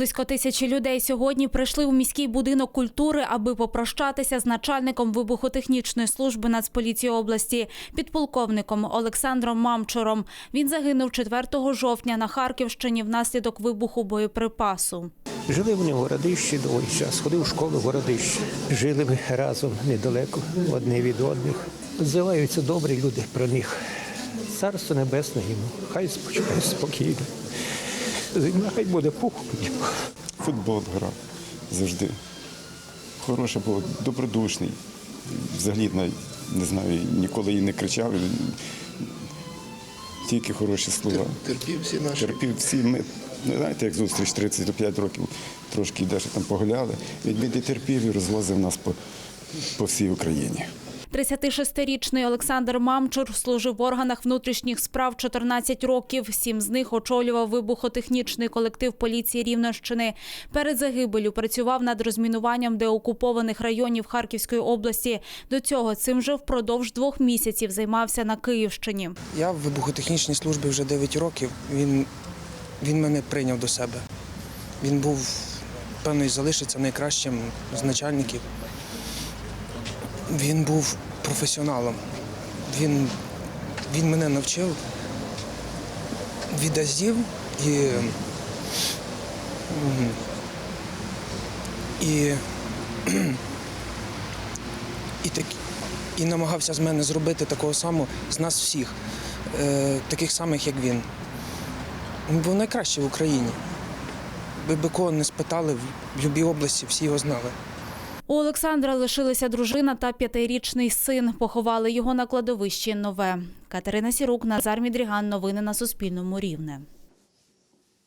Близько тисячі людей сьогодні прийшли у міський будинок культури, аби попрощатися з начальником вибухотехнічної служби Нацполіції області, підполковником Олександром Мамчуром. Він загинув 4 жовтня на Харківщині внаслідок вибуху боєприпасу. Жили вони в Городищі довгий час, ходив в школу в Городищі. Жили ми разом недалеко одне від одних. Зиваються добрі люди про них. Царство небесне йому, хай спочиває спокійно. Земля хай буде йому. Футбол грав завжди. Хороший був, добродушний. Взагалі не знаю, ніколи і не кричав. Тільки хороші слова. терпів всі наші. Терпів всі. Ми, не знаєте, як зустріч 35 років, трошки йдеш там погуляли. Він терпів і розвозив нас по, по всій Україні. 36-річний Олександр Мамчур служив в органах внутрішніх справ 14 років. Сім з них очолював вибухотехнічний колектив поліції Рівненщини. Перед загибелю працював над розмінуванням деокупованих районів Харківської області. До цього цим же впродовж двох місяців займався на Київщині. Я в вибухотехнічній службі вже 9 років. Він, він мене прийняв до себе. Він був, певно, і залишиться найкращим з начальників. Він був професіоналом. Він, він мене навчив від азів і, і, і, так, і намагався з мене зробити такого самого з нас всіх, е, таких самих, як він. Він був найкращий в Україні. Ви би кого не спитали в будь-якій області, всі його знали. У Олександра лишилися дружина та п'ятирічний син. Поховали його на кладовищі Нове. Катерина Сірук, Назар Мідріган. Новини на Суспільному. Рівне.